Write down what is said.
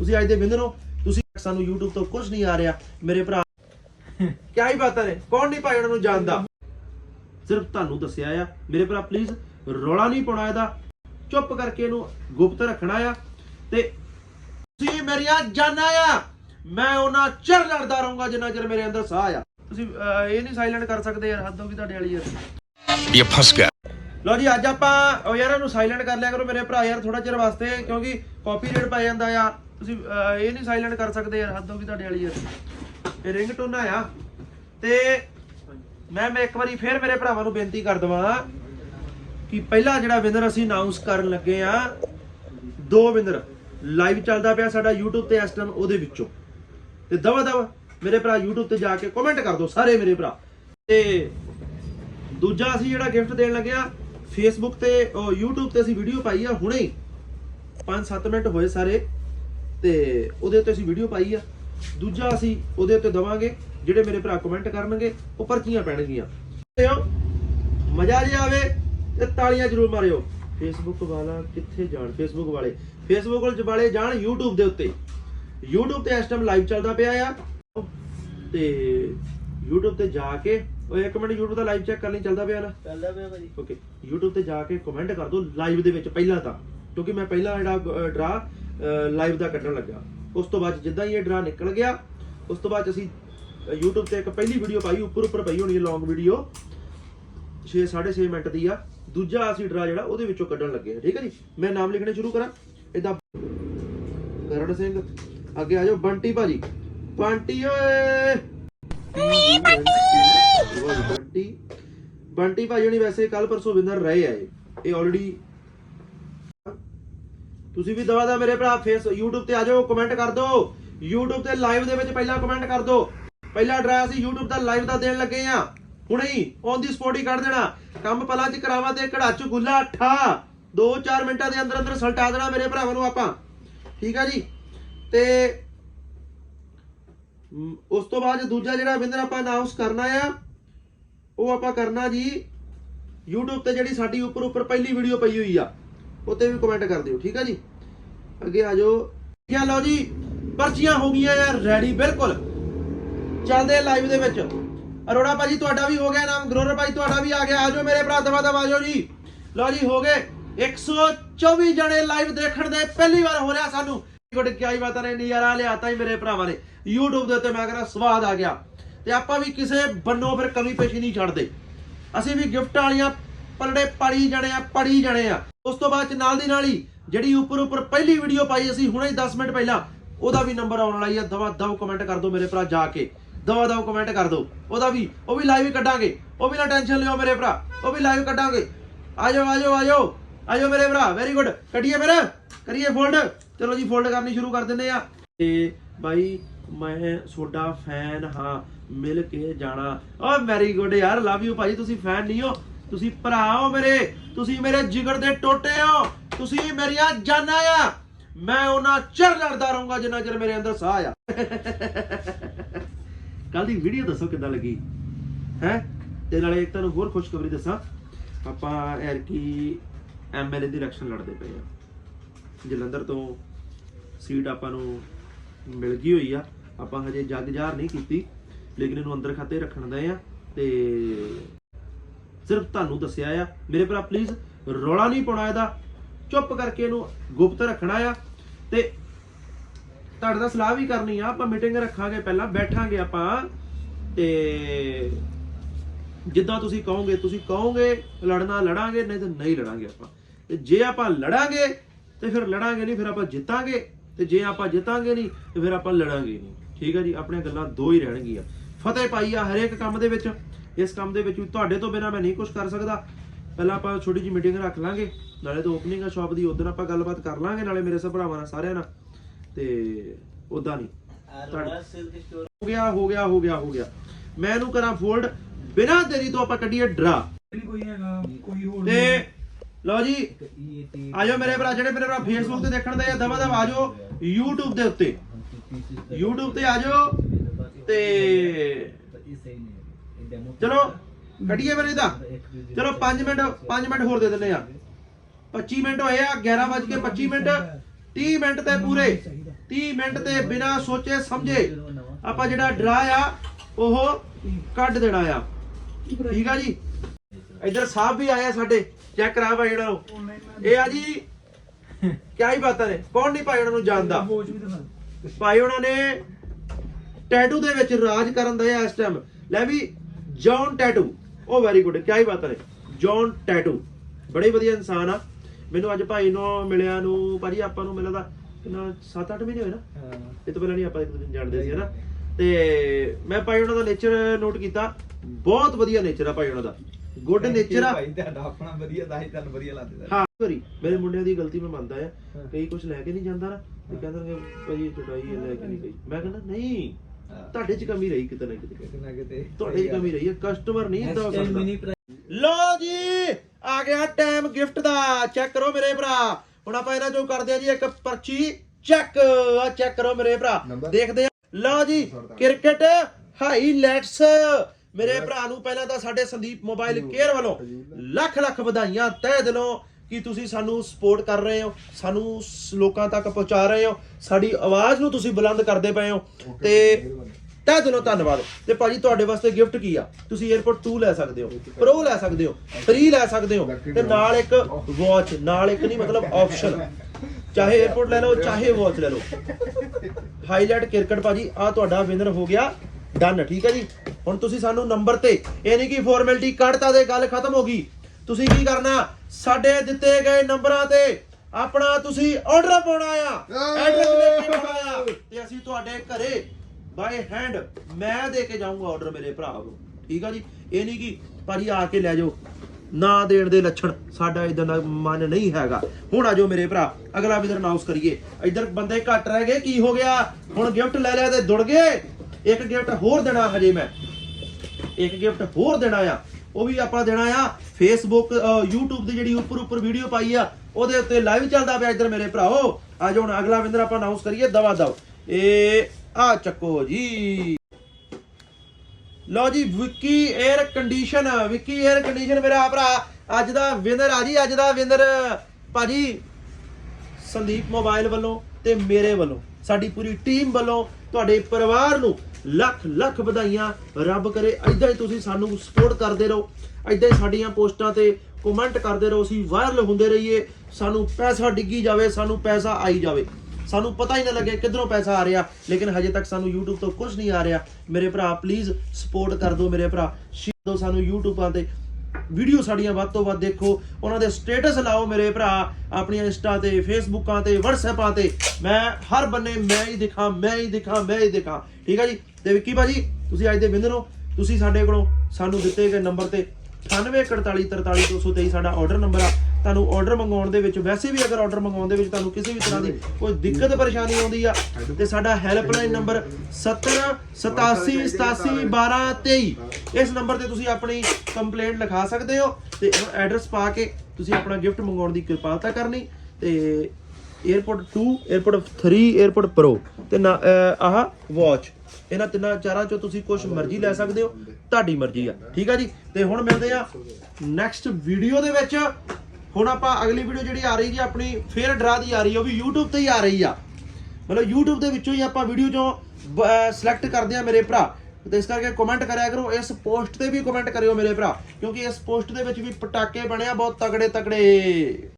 ਤੁਸੀਂ ਅੱਜ ਦੇ ਵਿਨਰ ਹੋ ਤੁਸੀਂ ਸਾਨੂੰ YouTube ਤੋਂ ਕੁਝ ਨਹੀਂ ਆ ਰਿਹਾ ਮੇਰੇ ਭਰਾ ਕਿਆ ਹੀ ਬਾਤਾਂ ਨੇ ਕੌਣ ਨਹੀਂ ਭਾਈ ਉਹਨਾਂ ਨੂੰ ਜਾਣਦਾ ਸਿਰਫ ਤੁਹਾਨੂੰ ਦੱਸਿਆ ਆ ਮੇਰੇ ਭਰਾ ਪਲੀਜ਼ ਰੌਲਾ ਨਹੀਂ ਪਾਉਣਾ ਇਹਦਾ ਚੁੱਪ ਕਰਕੇ ਇਹਨੂੰ ਗੁਪਤ ਰੱਖਣਾ ਆ ਤੇ ਤੁਸੀਂ ਮੇਰੀਆਂ ਜਾਨਾਂ ਆ ਮੈਂ ਉਹਨਾਂ ਚਿਰ ਲੜਦਾ ਰਹੂੰਗਾ ਜਿੰਨਾ ਚਿਰ ਮੇਰੇ ਅੰਦਰ ਸਾਹ ਆ ਤੁਸੀਂ ਅਹ, ਇਹ ਨਹੀਂ ਸਾਇਲੈਂਟ ਕਰ ਸਕਦੇ ਯਾਰ ਹੱਦ ਹੋ ਗਈ ਤੁਹਾਡੇ ਵਾਲੀ ਯਾਰ ये फंस गया ਲਓ ਜੀ ਅੱਜ ਆਪਾਂ ਉਹ ਯਾਰ ਇਹਨੂੰ ਸਾਇਲੈਂਟ ਕਰ ਲਿਆ ਕਰੋ ਮੇਰੇ ਭਰਾ ਯਾਰ ਥੋੜਾ ਚਿਰ ਵਾਸਤੇ ਕਿਉਂਕਿ ਕਾਪੀਰਾਈਟ ਪੈ ਜਾਂਦਾ ਆ ਤੁਸੀਂ ਅਹ, ਇਹ ਨਹੀਂ ਸਾਇਲੈਂਟ ਕਰ ਸਕਦੇ ਯਾਰ ਹੱਦ ਹੋ ਗਈ ਤੁਹਾਡੇ ਵਾਲੀ ਯਾਰ। ਇਹ ਰਿੰਗਟੋਨ ਆ ਤੇ ਮੈਂ ਮੈਂ ਇੱਕ ਵਾਰੀ ਫੇਰ ਮੇਰੇ ਭਰਾਵਾਂ ਨੂੰ ਬੇਨਤੀ ਕਰ ਦਵਾਂ ਕਿ ਪਹਿਲਾ ਜਿਹੜਾ ਵਿਨਰ ਅਸੀਂ ਅਨਾਉਂਸ ਕਰਨ ਲੱਗੇ ਆ ਦੋ ਵਿਨਰ ਲਾਈਵ ਚੱਲਦਾ ਪਿਆ ਸਾਡਾ YouTube ਤੇ ਇਸ ਟਾਈਮ ਉਹਦੇ ਵਿੱਚੋਂ। ਤੇ ਦਵਾ ਦਵਾ ਮੇਰੇ ਭਰਾ YouTube ਤੇ ਜਾ ਕੇ ਕਮੈਂਟ ਕਰ ਦਿਓ ਸਾਰੇ ਮੇਰੇ ਭਰਾ। ਤੇ ਦੂਜਾ ਅਸੀਂ ਜਿਹੜਾ ਗਿਫਟ ਦੇਣ ਲੱਗੇ ਆ Facebook ਤੇ ਉਹ YouTube ਤੇ ਅਸੀਂ ਵੀਡੀਓ ਪਾਈ ਆ ਹੁਣੇ ਹੀ। 5-7 ਮਿੰਟ ਹੋਏ ਸਾਰੇ। ਤੇ ਉਹਦੇ ਉੱਤੇ ਅਸੀਂ ਵੀਡੀਓ ਪਾਈ ਆ। ਦੂਜਾ ਅਸੀਂ ਉਹਦੇ ਉੱਤੇ ਦਵਾਂਗੇ ਜਿਹੜੇ ਮੇਰੇ ਭਰਾ ਕਮੈਂਟ ਕਰਨਗੇ ਉਹ ਪਰਚੀਆਂ ਪੈਣਗੀਆਂ। ਤੇ ਮਜ਼ਾ ਜੇ ਆਵੇ ਤੇ ਤਾਲੀਆਂ ਜ਼ਰੂਰ ਮਾਰਿਓ। Facebook ਵਾਲਾ ਕਿੱਥੇ ਜਾਣ? Facebook ਵਾਲੇ। Facebook ਵਾਲੇ ਵਾਲੇ ਜਾਣ YouTube ਦੇ ਉੱਤੇ। YouTube ਤੇ ਇਸ ਟਾਈਮ ਲਾਈਵ ਚੱਲਦਾ ਪਿਆ ਆ। ਤੇ YouTube ਤੇ ਜਾ ਕੇ ਉਹ ਇੱਕ ਮਿੰਟ YouTube ਦਾ ਲਾਈਵ ਚੈੱਕ ਕਰ ਲਈ ਚੱਲਦਾ ਪਿਆ ਨਾ? ਚੱਲਦਾ ਪਿਆ ਭਾਜੀ। ਓਕੇ YouTube ਤੇ ਜਾ ਕੇ ਕਮੈਂਟ ਕਰ ਦਿਓ ਲਾਈਵ ਦੇ ਵਿੱਚ ਪਹਿਲਾਂ ਤਾਂ। ਕਿਉਂਕਿ ਮੈਂ ਪਹਿਲਾਂ ਜਿਹੜਾ ਡਰਾ ਲਾਈਵ ਦਾ ਕੱਢਣ ਲੱਗਾ। ਉਸ ਤੋਂ ਬਾਅਦ ਜਿੱਦਾਂ ਹੀ ਇਹ ਡਰਾ ਨਿਕਲ ਗਿਆ ਉਸ ਤੋਂ ਬਾਅਦ ਅਸੀਂ YouTube ਤੇ ਇੱਕ ਪਹਿਲੀ ਵੀਡੀਓ ਪਾਈ ਉੱਪਰ ਉੱਪਰ ਪਈ ਹੋਣੀ ਹੈ ਲੌਂਗ ਵੀਡੀਓ 6 6.5 ਮਿੰਟ ਦੀ ਆ। ਦੂਜਾ ਅਸੀਂ ਡਰਾ ਜਿਹੜਾ ਉਹਦੇ ਵਿੱਚੋਂ ਕੱਢਣ ਲੱਗੇ ਠੀਕ ਹੈ ਜੀ? ਮੈਂ ਨਾਮ ਲਿਖਣੇ ਸ਼ੁਰੂ ਕਰਾਂ। ਇਦਾਂ ਕਰਨ ਸਿੰਘ ਅੱਗੇ ਆ ਜਾਓ। ਬੰਟੀ ਭਾਜੀ। ਬੰਟੀ ਓਏ! ਬੰਟੀ! ਬੰਟੀ। ਭਾਜੀ ਹੁਣੀ ਵੈਸੇ ਕੱਲ ਪਰਸੋਂ ਵਿਨਰ ਰਹੇ ਆ ਇਹ। ਆਲਰੇਡੀ ਤੁਸੀਂ ਵੀ ਦਵਾ ਦਾ ਮੇਰੇ ਭਰਾ ਫੇਸ YouTube ਤੇ ਆ ਜਾਓ ਕਮੈਂਟ ਕਰ ਦਿਓ। YouTube ਤੇ ਲਾਈਵ ਦੇ ਵਿੱਚ ਪਹਿਲਾਂ ਕਮੈਂਟ ਕਰ ਦਿਓ। ਪਹਿਲਾ ਡਰਾ ਅਸੀਂ YouTube ਦਾ ਲਾਈਵ ਦਾ ਦੇਣ ਲੱਗੇ ਆ। ਹੁਣੇ ਹੀ ਔਨ ਦੀ ਸਪੋਟ ਹੀ ਕੱਢ ਦੇਣਾ। ਕੰਮ ਪਲਾਂ ਚ ਕਰਾਵਾ ਤੇ ਕੜਾਚੂ ਗੁੱਲਾ ਠਾ। 2-4 ਮਿੰਟਾਂ ਦੇ ਅੰਦਰ ਅੰਦਰ ਸਲਟਾ ਦੇਣਾ ਮੇਰੇ ਭਰਾਵਾਂ ਨੂੰ ਆਪਾਂ। ਠੀਕ ਆ ਜੀ? ਤੇ ਉਸ ਤੋਂ ਬਾਅਦ ਦੂਜਾ ਜਿਹੜਾ ਵਿੰਦਰ ਆਪਾਂ ਅਨਾਉਂਸ ਕਰਨਾ ਆ, ਉਹ ਆਪਾਂ ਕਰਨਾ ਜੀ, YouTube ਤੇ ਜਿਹੜੀ ਸਾਡੀ ਉੱਪਰ ਉੱਪਰ ਪਹਿਲੀ ਵੀਡੀਓ ਪਈ ਹੋਈ ਆ। ਉੱਤੇ ਵੀ ਕਮੈਂਟ ਕਰ ਦਿਓ, ਠੀਕ ਆ ਜੀ? ਅੱਗੇ ਆ ਜਾਓ। ਕੀ ਲਓ ਜੀ, ਪਰਚੀਆਂ ਹੋ ਗਈਆਂ ਯਾਰ ਰੈਡੀ ਬਿਲਕੁਲ। ਚੱਲਦੇ ਲਾਈਵ ਦੇ ਵਿੱਚ। ਅਰੋੜਾ ਭਾਜੀ, ਤੁਹਾਡਾ ਵੀ ਹੋ ਗਿਆ ਨਾਮ ਗਰੋਰ ਭਾਈ ਤੁਹਾਡਾ ਵੀ ਆ ਗਿਆ। ਆ ਜਾਓ ਮੇਰੇ ਭਰਾ ਦਵਾ ਦਵਾ ਆਜੋ ਜੀ। ਲਓ ਜੀ, ਹੋ ਗਏ 124 ਜਣੇ ਲਾਈਵ ਦੇਖਣ ਦੇ, ਪਹਿਲੀ ਵਾਰ ਹੋ ਰਿਹਾ ਸਾਨੂੰ। ਗੁੱਡ ਕਿਆ ਹੀ ਬਾਤਾਂ ਨੇ ਨਜ਼ਾਰਾ ਲਿਆਤਾ ਹੀ ਮੇਰੇ ਭਰਾਵਾਂ ਨੇ। YouTube ਦੇ ਉੱਤੇ ਮੈਂ ਕਹਿੰਦਾ ਸਵਾਦ ਆ ਗਿਆ। ਤੇ ਆਪਾਂ ਵੀ ਕਿਸੇ ਬੰਨੋ ਫਿਰ ਕਮੀ ਪੇਸ਼ੀ ਨਹੀਂ ਛੱਡਦੇ। ਅਸੀਂ ਵੀ ਗਿਫਟ ਵਾਲੀਆਂ ਪਲੜੇ ਪੜੀ ਜਣੇ ਆ, ਪੜੀ ਜਣੇ ਆ। ਉਸ ਤੋਂ ਬਾਅਦ ਚ ਨਾਲ ਦੀ ਨਾਲ ਹੀ ਜਿਹੜੀ ਉੱਪਰ ਉੱਪਰ ਪਹਿਲੀ ਵੀਡੀਓ ਪਾਈ ਅਸੀਂ, ਹੁਣੇ ਹੀ 10 ਮਿੰਟ ਪਹਿਲਾਂ, ਉਹਦਾ ਵੀ ਨੰਬਰ ਆਉਣ ਵਾਲਾ ਹੀ ਦਵਾ ਦਵ ਕਮੈਂਟ ਕਰ ਦਿਓ ਮੇਰੇ ਭਰਾ ਜਾ ਕੇ। ਦਵਾ ਦਵ ਕਮੈਂਟ ਕਰ ਦਿਓ ਉਹਦਾ ਵੀ, ਉਹ ਵੀ ਲਾਈਵ ਹੀ ਕੱਢਾਂਗੇ। ਉਹ ਵੀ ਨਾ ਟੈਨਸ਼ਨ ਲਿਓ ਮੇਰੇ ਭਰਾ। ਉਹ ਵੀ ਲਾਈਵ ਕੱਢਾਂਗੇ। ਆਜੋ ਆਜੋ ਆਜੋ। ਆਜੋ ਮੇਰੇ ਭਰਾ ਵੈਰੀ ਗੁੱਡ ਕੱਢੀਏ ਫਿਰ। ਕਰੀਏ ਫੋਲਡ ਚਲੋ ਜੀ ਫੋਲਡ ਕਰਨੀ ਸ਼ੁਰੂ ਕਰ ਦਿੰਦੇ ਆ। ਤੇ ਬਾਈ, ਮੈਂ ਤੁਹਾਡਾ ਫੈਨ ਹਾਂ। ਮਿਲ ਕੇ ਜਾਣਾ। ਓ ਵੈਰੀ ਗੁੱਡ ਯਾਰ। ਲਵ ਯੂ ਭਾਈ, ਤੁਸੀਂ ਫੈਨ ਨਹੀਂ ਹੋ। ਤੁਸੀਂ ਭਰਾ ਹੋ ਮੇਰੇ, ਤੁਸੀਂ ਮੇਰੇ ਜਿਗਰ ਦੇ ਟੋਟੇ ਹੋ, ਤੁਸੀਂ ਮੇਰੀਆਂ ਜਾਨਾਂ ਆ। ਮੈਂ ਉਹਨਾਂ ਚਿਰ ਲੜਦਾ ਰਹੂੰਗਾ ਜਿੰਨਾ ਚਿਰ ਮੇਰੇ ਅੰਦਰ ਸਾਹ ਆ। ਕੱਲ ਦੀ ਵੀਡੀਓ ਦੱਸੋ ਕਿੱਦਾਂ ਲੱਗੀ? ਹੈ? ਤੇ ਨਾਲੇ ਇੱਕ ਤੁਹਾਨੂੰ ਹੋਰ ਖੁਸ਼ਖਬਰੀ ਦੱਸਾਂ। ਆਪਾਂ ਐਰਕੀ ਐਮਐਲਏ ਦੀ ਇਲੈਕਸ਼ਨ ਲੜਦੇ ਪਏ ਆ। ਜਲੰਧਰ ਤੋਂ ਸੀਟ ਆਪਾਂ ਨੂੰ ਮਿਲ ਗਈ ਹੋਈ ਆ। ਆਪਾਂ ਹਜੇ ਜੱਗ ਜਾਹਰ ਨਹੀਂ ਕੀਤੀ, ਲੇਕਿਨ ਇਹਨੂੰ ਅੰਦਰ ਖਾਤੇ ਰੱਖਣ ਦਾ ਆ ਤੇ ਸਿਰਫ ਤੁਹਾਨੂੰ ਦੱਸਿਆ ਆ। ਮੇਰੇ ਭਰਾ ਪਲੀਜ਼ ਰੌਲਾ ਨਹੀਂ ਪਾਉਣਾ ਇਹਦਾ। ਚੁੱਪ ਕਰਕੇ ਇਹਨੂੰ ਗੁਪਤ ਰੱਖਣਾ ਆ। ਤੇ ਤੁਹਾਡੇ ਨਾਲ ਸਲਾਹ ਵੀ ਕਰਨੀ ਆ, ਆਪਾਂ ਮੀਟਿੰਗ ਰੱਖਾਂਗੇ ਪਹਿਲਾਂ, ਬੈਠਾਂਗੇ ਆਪਾਂ। ਤੇ ਜਿੱਦਾਂ ਤੁਸੀਂ ਕਹੋਗੇ ਤੁਸੀਂ ਕਹੋਗੇ, ਲੜਨਾ ਲੜਾਂਗੇ, ਨਹੀਂ ਤਾਂ ਨਹੀਂ ਲੜਾਂਗੇ ਆਪਾਂ। ਤੇ ਜੇ ਆਪਾਂ ਲੜਾਂਗੇ, ਤੇ ਫਿਰ ਲੜਾਂਗੇ ਨਹੀਂ, ਫਿਰ ਆਪਾਂ ਜਿੱਤਾਂਗੇ। ਤੇ ਜੇ ਆਪਾਂ ਜਿੱਤਾਂਗੇ ਨਹੀਂ, ਤੇ ਫਿਰ ਆਪਾਂ ਲੜਾਂਗੇ ਨਹੀਂ। ਠੀਕ ਹੈ ਜੀ, ਆਪਣੀਆਂ ਗੱਲਾਂ ਦੋ ਹੀ ਰਹਿਣਗੀਆਂ। ਫਤਿਹ ਪਾਈ ਆ ਹਰੇਕ ਕੰਮ ਦੇ ਵਿੱਚ। ਇਸ ਕੰਮ ਦੇ ਵਿੱਚ ਵੀ ਤੁਹਾਡੇ ਤੋਂ ਬਿਨਾ ਮੈਂ ਨਹੀਂ ਕੁਝ ਕਰ ਸਕਦਾ। ਪਹਿਲਾਂ ਆਪਾਂ ਛੋਟੀ ਜਿਹੀ ਮੀਟਿੰਗ ਰੱਖ ਲਾਂਗੇ ਨਾਲੇ ਤਾਂ ਓਪਨਿੰਗ ਆ ਸ਼ਾਪ ਦੀ ਉਦੋਂ ਆਪਾਂ ਗੱਲਬਾਤ ਕਰ ਲਾਂਗੇ ਨਾਲੇ ਮੇਰੇ ਸਭ ਭਰਾਵਾਂ ਨਾਲ ਸਾਰਿਆਂ ਨਾਲ। ਤੇ ਉਦਾਂ ਨਹੀਂ। ਹੋ ਗਿਆ ਹੋ ਗਿਆ ਹੋ ਗਿਆ ਹੋ ਗਿਆ। ਮੈਂ ਇਹਨੂੰ ਕਰਾਂ ਫੋਲਡ ਬਿਨਾਂ ਦੇਰੀ ਤੋਂ ਆਪਾਂ ਕੱਢੀਏ ਡਰਾ ਕੋਈ ਹੈਗਾ ਕੋਈ ਹੋਰ ਤੇ ਲਓ ਜੀ ਆਜੋ ਮੇਰੇ ਭਰਾ ਜਿਹੜੇ ਮੇਰੇ ਭਰਾ ਫੇਸਬੁੱਕ ਤੇ ਦੇਖਣ ਦੇ ਆ ਦਵਾ ਦਵਾ ਆਜੋ YouTube ਦੇ ਉੱਤੇ। YouTube ਤੇ ਆਜੋ। ਤੇ ਚਲੋ ਕੱਢੀਏ ਫਿਰ ਇਹਦਾ। ਚਲੋ 5 ਮਿੰਟ 5 ਮਿੰਟ ਹੋਰ ਦੇ ਦਿੰਦੇ ਆ। 25 ਮਿੰਟ ਹੋਏ ਆ 11 ਵੱਜ ਕੇ 25 ਮਿੰਟ। 30 ਮਿੰਟ ਤੇ ਪੂਰੇ। 30 ਮਿੰਟ ਤੇ ਬਿਨਾ ਸੋਚੇ ਸਮਝੇ। ਆਪਾਂ ਜਿਹੜਾ ਡਰਾ ਆ ਉਹ ਕੱਢ ਦੇਣਾ ਆ। ਠੀਕ ਆ ਜੀ? ਇੱਧਰ ਸਾਹਿਬ ਵੀ ਆਏ ਆ ਸਾਡੇ। ਚੈੱਕ ਕਰਾ ਭਾਈ ਇਹਨਾਂ ਨੂੰ। ਇਹ ਆ ਜੀ ਕਿਆ ਹੀ ਬਾਤਾਂ ਨੇ। ਕੌਣ ਨਹੀਂ ਭਾਈ ਉਹਨਾਂ ਨੂੰ ਜਾਣਦਾ? ਭਾਈ ਉਹਨਾਂ ਨੇ ਟੈਟੂ ਦੇ ਵਿੱਚ ਰਾਜ ਕਰਨ ਦਾ ਇਸ ਟਾਈਮ ਲੈ ਵੀ ਜੌਨ ਟੈਟੂ ਉਹ ਵੈਰੀ ਗੁੱਡ ਕਿਆ ਹੀ ਬਾਤ ਹੈ? ਜੌਨ ਟੈਟੂ ਬੜੇ ਵਧੀਆ ਇਨਸਾਨ ਆ। ਮੈਨੂੰ ਅੱਜ ਭਾਈ ਨੂੰ ਮਿਲਿਆ ਨੂੰ ਭਾਜੀ ਆਪਾਂ ਨੂੰ ਮਿਲਦਾ ਕਿੰਨਾ 7-8 ਮਹੀਨੇ ਹੋਏ ਨਾ? ਇਹ ਤੋਂ ਪਹਿਲਾਂ ਨਹੀਂ ਆਪਾਂ ਇੱਕ ਦੂਜੇ ਨੂੰ ਜਾਣਦੇ ਸੀ ਹਨਾ ਤੇ ਮੈਂ ਭਾਈ ਉਹਨਾਂ ਦਾ ਨੇਚਰ ਨੋਟ ਕੀਤਾ। ਬਹੁਤ ਵਧੀਆ ਨੇਚਰ ਆ ਭਾਈ ਉਹਨਾਂ ਦਾ। ਗੁੱਡ ਨੇਚਰ ਆ। ਭਾਈ ਤੁਹਾਡਾ ਆਪਣਾ ਵਧੀਆ ਦਾ ਹੀ ਤੁਹਾਨੂੰ ਵਧੀਆ ਲੱਗਦਾ। ਹਾਂ ਕਰੀ ਮੇਰੇ ਮੁੰਡਿਆਂ ਦੀ ਗਲਤੀ ਮੈਂ ਮੰਨਦਾ ਆ। ਕਈ ਕੁਝ ਲੈ ਕੇ ਨਹੀਂ ਜਾਂਦਾ ਨਾ। ਤੇ ਕਹਿੰਦੇ ਭਾਈ ਚਟਾਈ ਲੈ ਕੇ ਨਹੀਂ ਗਈ। ਮੈਂ ਕਹਿੰਦਾ ਨਹੀਂ ਤੁਹਾਡੇ 'ਚ ਕਮੀ ਰਹੀ ਕਿਤੇ ਨਾ ਕਿਤੇ? ਕਿਤੇ ਨਾ ਕਿਤੇ। ਤੁਹਾਡੇ 'ਚ ਕਮੀ ਰਹੀ ਹੈ ਕਸਟਮਰ ਨਹੀਂ ਇਦਾਂ ਲੋ ਜੀ ਆ ਗਿਆ ਟਾਈਮ ਗਿਫਟ ਦਾ। ਚੈੱਕ ਕਰੋ ਮੇਰੇ ਭਰਾ। ਹੁਣ ਆਪਾਂ ਇਹਨਾਂ ਚੋਂ ਕਰਦੇ ਆ ਜੀ ਇੱਕ ਪਰਚੀ ਚੈੱਕ ਆ ਚੈੱਕ ਕਰੋ ਮੇਰੇ ਭਰਾ। ਦੇਖਦੇ ਆ। ਲਓ ਜੀ ਕ੍ਰਿਕਟ ਹਾਈਲਾਈਟਸ ਮੇਰੇ ਭਰਾ ਨੂੰ ਪਹਿਲਾਂ ਤਾਂ ਸਾਡੇ ਸੰਦੀਪ ਮੋਬਾਈਲ ਕੇਅਰ ਵੱਲੋਂ ਲੱਖ ਲੱਖ ਵਧਾਈਆਂ। ਤਹਿ ਦਿਲੋਂ ਕਿ ਤੁਸੀਂ ਸਾਨੂੰ ਸਪੋਰਟ ਕਰ ਰਹੇ ਹੋ ਸਾਨੂੰ ਲੋਕਾਂ ਤੱਕ ਪਹੁੰਚਾ ਰਹੇ ਹੋ ਸਾਡੀ ਆਵਾਜ਼ ਨੂੰ ਤੁਸੀਂ ਬੁਲੰਦ ਕਰਦੇ ਪਏ ਹੋ ਤੇ ਤੈ ਦਿਲੋਂ ਧੰਨਵਾਦ। ਤੇ ਭਾਜੀ ਤੁਹਾਡੇ ਵਾਸਤੇ ਗਿਫਟ ਕੀ ਆ? ਤੁਸੀਂ 에어ਪੋਰਟ 2 ਲੈ ਸਕਦੇ ਹੋ ਪ੍ਰੋ ਲੈ ਸਕਦੇ ਹੋ 3 ਲੈ ਸਕਦੇ ਹੋ ਤੇ ਨਾਲ ਇੱਕ ਵਾਚ ਨਾਲ ਇੱਕ ਨਹੀਂ ਮਤਲਬ ਆਪਸ਼ਨ ਚਾਹੇ 에어ਪੋਰਟ ਲੈ ਲਓ ਚਾਹੇ ਵਾਚ ਲੈ ਲਓ। ਹਾਈਲਾਈਟ ਕ੍ਰਿਕਟ ਭਾਜੀ ਆ ਤੁਹਾਡਾ ਵਿਨਰ ਹੋ ਗਿਆ ਡਨ ਠੀਕ ਹੈ ਜੀ? ਹੁਣ ਤੁਸੀਂ ਸਾਨੂੰ ਨੰਬਰ ਤੇ ਇਹ ਨਹੀਂ ਕਿ ਫਾਰਮੈਲਿਟੀ ਕੱਢਤਾ ਦੇ ਗੱਲ ਖਤਮ ਹੋ ਗਈ। ਤੁਸੀਂ ਕੀ ਕਰਨਾ? ਸਾਡੇ ਦਿੱਤੇ ਗਏ ਨੰਬਰਾਂ ਤੇ ਆਪਣਾ ਤੁਸੀਂ ਆਰਡਰ ਪਾਉਣਾ ਆ। ਐਡਰੈਸ ਲਿਖ ਕੇ ਪਾਉਣਾ ਆ। ਤੇ ਅਸੀਂ ਤੁਹਾਡੇ ਘਰੇ ਬਾਈ ਹੈਂਡ ਮੈਂ ਦੇ ਕੇ ਜਾਊਂਗਾ ਆਰਡਰ ਮੇਰੇ ਭਰਾ ਨੂੰ ਠੀਕ ਆ ਜੀ? ਇਹ ਨਹੀਂ ਕਿ ਭਾਜੀ ਆ ਕੇ ਲੈ ਜਾਓ। ਨਾ ਦੇਣ ਦੇ ਲੱਛਣ ਸਾਡਾ ਇਦਾਂ ਦਾ ਮਨ ਨਹੀਂ ਹੈਗਾ। ਹੁਣ ਆ ਜਾਓ ਮੇਰੇ ਭਰਾ। ਅਗਲਾ ਵੀ ਅਨਾਉਂਸ ਕਰੀਏ। ਇੱਧਰ ਬੰਦੇ ਘੱਟ ਰਹਿ ਗਏ ਕੀ ਹੋ ਗਿਆ? ਹੁਣ ਗਿਫਟ ਲੈ ਲਿਆ ਤੇ ਦੁੜ ਗਏ। ਇੱਕ ਗਿਫਟ ਹੋਰ ਦੇਣਾ ਹਜੇ ਮੈਂ। ਇੱਕ ਗਿਫਟ ਹੋਰ ਦੇਣਾ ਆ। ਉਹ ਵੀ ਆਪਾਂ ਦੇਣਾ ਆ। ਫੇਸਬੁੱਕ YouTube ਦੀ ਜਿਹੜੀ ਉੱਪਰ ਉੱਪਰ ਵੀਡੀਓ ਪਾਈ ਆ, ਉਹਦੇ ਉੱਤੇ ਲਾਈਵ ਚੱਲਦਾ ਪਿਆ ਇੱਧਰ ਮੇਰੇ ਭਰਾਓ। ਅੱਜ ਹੁਣ ਅਗਲਾ ਵਿੰਦਰ ਆਪਾਂ ਅਨਾਉਂਸ ਕਰੀਏ, ਦਵਾ ਦਵ। ਇਹ ਆ ਚੱਕੋ ਜੀ। ਲਓ ਜੀ Vicky air condition Vicky air condition ਮੇਰਾ ਭਰਾ, ਅੱਜ ਦਾ ਵਿਨਰ ਆ ਜੀ, ਅੱਜ ਦਾ ਵਿਨਰ ਭਾਜੀ ਸੰਦੀਪ ਮੋਬਾਈਲ ਵੱਲੋਂ ਤੇ ਮੇਰੇ ਵੱਲੋਂ, ਸਾਡੀ ਪੂਰੀ ਟੀਮ ਵੱਲੋਂ ਤੁਹਾਡੇ ਪਰਿਵਾਰ ਨੂੰ ਲੱਖ ਲੱਖ ਵਧਾਈਆਂ। ਰੱਬ ਕਰੇ ਐਦਾਂ ਹੀ ਤੁਸੀਂ ਸਾਨੂੰ ਸਪੋਰਟ ਕਰਦੇ ਰਹੋ। ਐਦਾਂ ਹੀ ਸਾਡੀਆਂ ਪੋਸਟਾਂ ਤੇ ਕਮੈਂਟ ਕਰਦੇ ਰਹੋ। ਅਸੀਂ ਵਾਇਰਲ ਹੁੰਦੇ ਰਹੀਏ। ਸਾਨੂੰ ਪੈਸਾ ਡਿੱਗੀ ਜਾਵੇ, ਸਾਨੂੰ ਪੈਸਾ ਆਈ ਜਾਵੇ। ਸਾਨੂੰ ਪਤਾ ਹੀ ਨਾ ਲੱਗੇ ਕਿੱਧਰੋਂ ਪੈਸਾ ਆ ਰਿਹਾ। ਲੇਕਿਨ ਹਜੇ ਤੱਕ ਸਾਨੂੰ YouTube ਤੋਂ ਕੁਝ ਨਹੀਂ ਆ ਰਿਹਾ। ਮੇਰੇ ਭਰਾ ਪਲੀਜ਼ ਸਪੋਰਟ ਕਰ ਦਿਓ ਮੇਰੇ ਭਰਾ। ਸ਼ੇਅਰ ਦਿਓ ਸਾਨੂੰ YouTubeਾਂ ਤੇ। ਵੀਡੀਓ ਸਾਡੀਆਂ ਵੱਧ ਤੋਂ ਵੱਧ ਦੇਖੋ। ਉਹਨਾਂ ਦੇ ਸਟੇਟਸ ਲਾਓ ਮੇਰੇ ਭਰਾ, ਆਪਣੀਆਂ ਇੰਸਟਾ ਤੇ, ਫੇਸਬੁੱਕਾਂ ਤੇ ਵਟਸਐਪਾਂ ਤੇ। ਮੈਂ ਹਰ ਬੰਨੇ ਮੈਂ ਹੀ ਦਿਖਾਂ, ਮੈਂ ਹੀ ਦਿਖਾਂ, ਮੈਂ ਹੀ ਦਿਖਾਂ। ਠੀਕ ਆ ਜੀ? ਤੇ ਵਿੱਕੀ ਭਾਜੀ, ਤੁਸੀਂ ਅੱਜ ਦੇ ਵਿਨਰ ਹੋ। ਤੁਸੀਂ ਸਾਡੇ ਕੋਲੋਂ ਸਾਨੂੰ ਦਿੱਤੇ ਗਏ ਨੰਬਰ ਤੇ 9841433223 ਸਾਡਾ ਆਰਡਰ ਨੰਬਰ ਆ। ਤੁਹਾਨੂੰ ਆਰਡਰ ਮੰਗਾਉਣ ਦੇ ਵਿੱਚ ਵੈਸੇ ਵੀ ਅਗਰ ਆਰਡਰ ਮੰਗਾਉਣ ਦੇ ਵਿੱਚ ਤੁਹਾਨੂੰ ਕਿਸੇ ਵੀ ਤਰ੍ਹਾਂ ਦੀ ਕੋਈ ਦਿੱਕਤ ਪਰੇਸ਼ਾਨੀ ਆਉਂਦੀ ਆ ਤੇ ਸਾਡਾ ਹੈਲਪਲਾਈਨ ਨੰਬਰ 70 87 87 12 23 ਇਸ ਨੰਬਰ ਤੇ ਤੁਸੀਂ ਆਪਣੀ ਕੰਪਲੇਂਟ ਲਿਖਾ ਸਕਦੇ ਹੋ ਤੇ ਐਡਰੈਸ ਪਾ ਕੇ ਤੁਸੀਂ ਆਪਣਾ ਗਿਫਟ ਮੰਗਾਉਣ ਦੀ ਕਿਰਪਾਲਤਾ ਕਰਨੀ ਤੇ 에어ਪੋਰਟ 2 에어ਪੋਰਟ 3 에어ਪੋਰਟ ਪ੍ਰੋ ਤੇ ਆਹ ਵਾਚ ਇਹਨਾਂ ਤਿੰਨਾਂ ਚਾਰਾਂ ਚੋਂ ਤੁਸੀਂ ਕੁਝ ਮਰਜ਼ੀ ਲੈ ਸਕਦੇ ਹੋ ਤੁਹਾਡੀ ਮਰਜ਼ੀ ਆ। ਠੀਕ ਆ ਜੀ? ਤੇ ਹੁਣ ਮਿਲਦੇ ਆ ਨੈਕਸਟ ਵੀਡੀਓ ਦੇ ਵਿੱਚ। ਹੁਣ ਆਪਾਂ ਅਗਲੀ ਵੀਡੀਓ ਜਿਹੜੀ ਆ ਰਹੀ ਜੀ, ਆਪਣੀ ਫੇਰ ਡਰਾ ਦੀ ਆ ਰਹੀ ਹੈ ਉਹ ਵੀ YouTube ਤੇ ਹੀ ਆ ਰਹੀ ਆ। ਮਤਲਬ YouTube ਦੇ ਵਿੱਚੋਂ ਹੀ ਆਪਾਂ ਵੀਡੀਓ ਚੋਂ ਸਿਲੈਕਟ ਕਰਦੇ ਆ ਮੇਰੇ ਭਰਾ। ਤੇ ਇਸ ਕਰਕੇ ਕਮੈਂਟ ਕਰਿਆ ਕਰੋ, ਇਸ ਪੋਸਟ ਤੇ ਵੀ ਕਮੈਂਟ ਕਰਿਓ ਮੇਰੇ ਭਰਾ, ਕਿਉਂਕਿ ਇਸ ਪੋਸਟ ਦੇ ਵਿੱਚ ਵੀ ਪਟਾਕੇ ਬਣੇ ਆ, ਬਹੁਤ ਤਗੜੇ ਤਗੜੇ